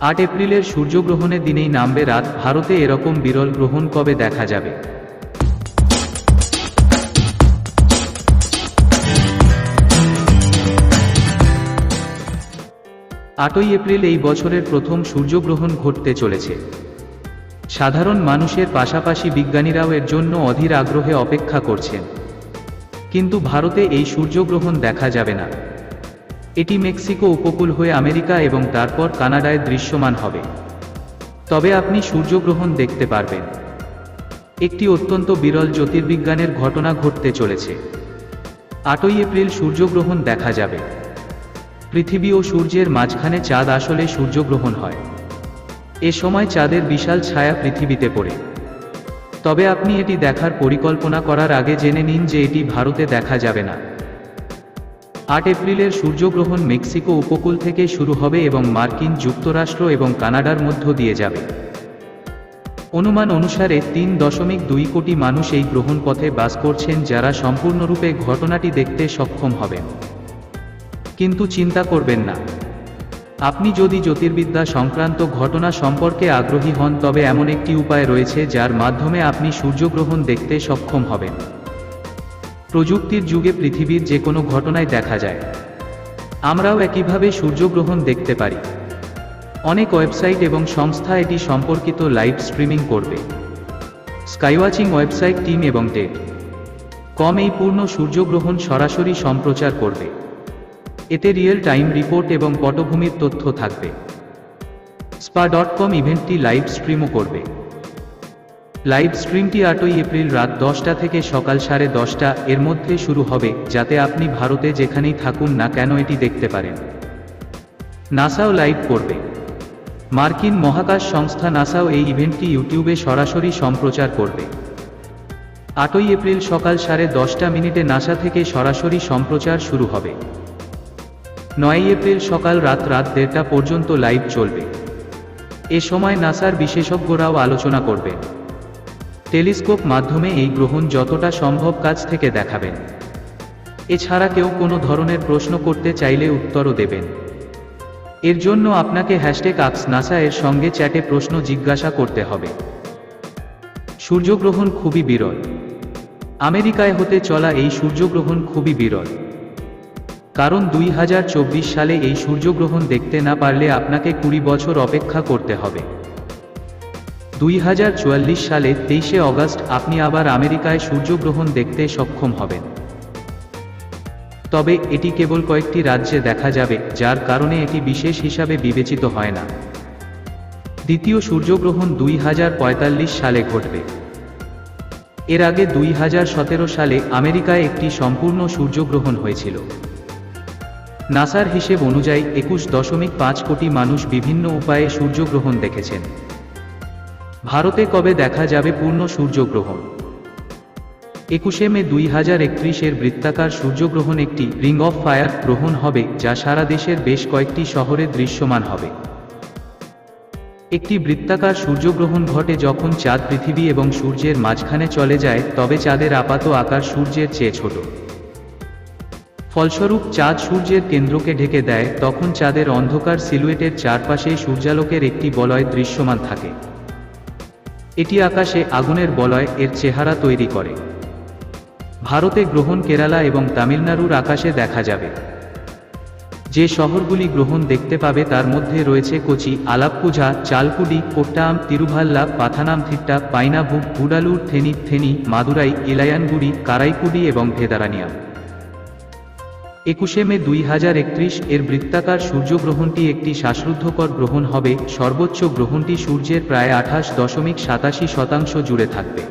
আট এপ্রিলের সূর্যগ্রহণের দিনেই নামবে রাত, ভারতে এরকম বিরল গ্রহণ কবে দেখা যাবে? আটই এপ্রিল এই বছরের প্রথম সূর্যগ্রহণ ঘটতে চলেছে। সাধারণ মানুষের পাশাপাশি বিজ্ঞানীরাও এর জন্য অধীর আগ্রহে অপেক্ষা করছেন। কিন্তু ভারতে এই সূর্যগ্রহণ দেখা যাবে না। এটি মেক্সিকো উপকূল হয়ে আমেরিকা এবং তারপর কানাডায় দৃশ্যমান হবে। তবে আপনি সূর্যগ্রহণ দেখতে পারবেন। একটি অত্যন্ত বিরল জ্যোতির্বিজ্ঞানের ঘটনা ঘটতে চলেছে। আটই এপ্রিল সূর্যগ্রহণ দেখা যাবে। পৃথিবী ও সূর্যের মাঝখানে চাঁদ আসলে সূর্যগ্রহণ হয়। এ সময় চাঁদের বিশাল ছায়া পৃথিবীতে পড়ে। তবে আপনি এটি দেখার পরিকল্পনা করার আগে জেনে নিন যে এটি ভারতে দেখা যাবে না। আট এপ্রিলের সূর্যগ্রহণ মেক্সিকো উপকূল থেকে শুরু হবে এবং মার্কিন যুক্তরাষ্ট্র এবং কানাডার মধ্য দিয়ে যাবে। অনুমান অনুসারে তিন দশমিক দুই কোটি মানুষ এই গ্রহণ পথে বাস করছেন যারা সম্পূর্ণরূপে ঘটনাটি দেখতে সক্ষম হবেন। কিন্তু চিন্তা করবেন না। আপনি যদি জ্যোতির্বিদ্যা সংক্রান্ত ঘটনা সম্পর্কে আগ্রহী হন, তবে এমন একটি উপায় রয়েছে যার মাধ্যমে আপনি সূর্যগ্রহণ দেখতে সক্ষম হবেন। প্রযুক্তির যুগে পৃথিবীর যে কোনো ঘটনায় দেখা যায়। আমরাও একইভাবে সূর্যগ্রহণ দেখতে পারি। অনেক ওয়েবসাইট এবং সংস্থা এটি সম্পর্কিত লাইভ স্ট্রিমিং করবে। স্কাইওয়াচিং ওয়েবসাইট টিম এবং টেক কম এই পূর্ণ সূর্যগ্রহণ সরাসরি সম্প্রচার করবে। এতে রিয়েল টাইম রিপোর্ট এবং পটভূমির তথ্য থাকবে। স্পা ডট কম ইভেন্টটি লাইভ স্ট্রিমও করবে। লাইভ স্ট্রিমটি আটই এপ্রিল রাত দশটা থেকে সকাল সাড়ে দশটা এর মধ্যে শুরু হবে, যাতে আপনি ভারতে যেখানেই থাকুন না কেন এটি দেখতে পারেন। নাসাও লাইভ করবে। মার্কিন মহাকাশ সংস্থা নাসাও এই ইভেন্টটি ইউটিউবে সরাসরি সম্প্রচার করবে। আটই এপ্রিল সকাল সাড়ে দশটা মিনিটে নাসা থেকে সরাসরি সম্প্রচার শুরু হবে। নয় এপ্রিল সকাল রাত রাত দেড়টা পর্যন্ত লাইভ চলবে। এ সময় নাসার বিশেষজ্ঞরাও আলোচনা করবেন। টেলিস্কোপ মাধ্যমে এই গ্রহণ যতটা সম্ভব কাছ থেকে দেখাবেন এছাড়া কেউ কোনো ধরনের প্রশ্ন করতে চাইলে উত্তরও দেবেন। এর জন্য আপনাকে হ্যাশট্যাগ আক্স নাসা এর সঙ্গে চ্যাটে প্রশ্ন জিজ্ঞাসা করতে হবে। সূর্যগ্রহণ খুবই বিরল। আমেরিকায় হতে চলা এই সূর্যগ্রহণ খুবই বিরল। কারণ দুই হাজার চব্বিশ সালে এই সূর্যগ্রহণ দেখতে না পারলে আপনাকে কুড়ি বছর অপেক্ষা করতে হবে। দুই হাজার চুয়াল্লিশ সালে তেইশে অগস্ট আপনি আবার আমেরিকায় সূর্যগ্রহণ দেখতে সক্ষম হবেন। তবে এটি কেবল কয়েকটি রাজ্যে দেখা যাবে, যার কারণে এটি বিশেষ হিসাবে বিবেচিত হয় না। দ্বিতীয় সূর্যগ্রহণ দুই হাজার পঁয়তাল্লিশ সালে ঘটবে। এর আগে দুই হাজার সতেরো সালে আমেরিকায় একটি সম্পূর্ণ সূর্যগ্রহণ হয়েছিল। নাসার হিসেব অনুযায়ী একুশ দশমিক পাঁচ কোটি মানুষ বিভিন্ন উপায়ে সূর্যগ্রহণ দেখেছেন। ভারতে কবে দেখা যাবে পূর্ণ সূর্যগ্রহণ? একুশে মে দুই হাজার একত্রিশের বৃত্তাকার সূর্যগ্রহণ একটি রিং অফ ফায়ার গ্রহণ হবে, যা সারা দেশের বেশ কয়েকটি শহরে দৃশ্যমান হবে। একটি বৃত্তাকার সূর্যগ্রহণ ঘটে যখন চাঁদ পৃথিবী এবং সূর্যের মাঝখানে চলে যায়, তবে চাঁদের আপাত আকার সূর্যের চেয়ে ছোট। ফলস্বরূপ, চাঁদ সূর্যের কেন্দ্রকে ঢেকে দেয়, তখন চাঁদের অন্ধকার সিলুয়েটের চারপাশে সূর্যালোকের একটি বলয় দৃশ্যমান থাকে। এটি আকাশে আগুনের বলয় এর চেহারা তৈরি করে। ভারতে গ্রহণ কেরালা এবং তামিলনাড়ুর আকাশে দেখা যাবে। যে শহরগুলি গ্রহণ দেখতে পাবে তার মধ্যে রয়েছে কোচি, আলাপ্পুঝা, চালকুডি কোট্টাম তিরুভাল্লা পাথানামথিট্টা পাইনাভু গুডালুর থেনি থেনি, মাদুরাই, ইলায়ানগুড়ি, কারাইকুডি এবং ভেদারানিয়াম একুশে মে দুই হাজার একত্রিশ এর বৃত্তাকার সূর্যগ্রহণটি একটি শ্বাসরুদ্ধকর গ্রহণ হবে, সর্বোচ্চ গ্রহণটি সূর্যের প্রায় আঠাশ দশমিক সাতাশি শতাংশ জুড়ে থাকবে।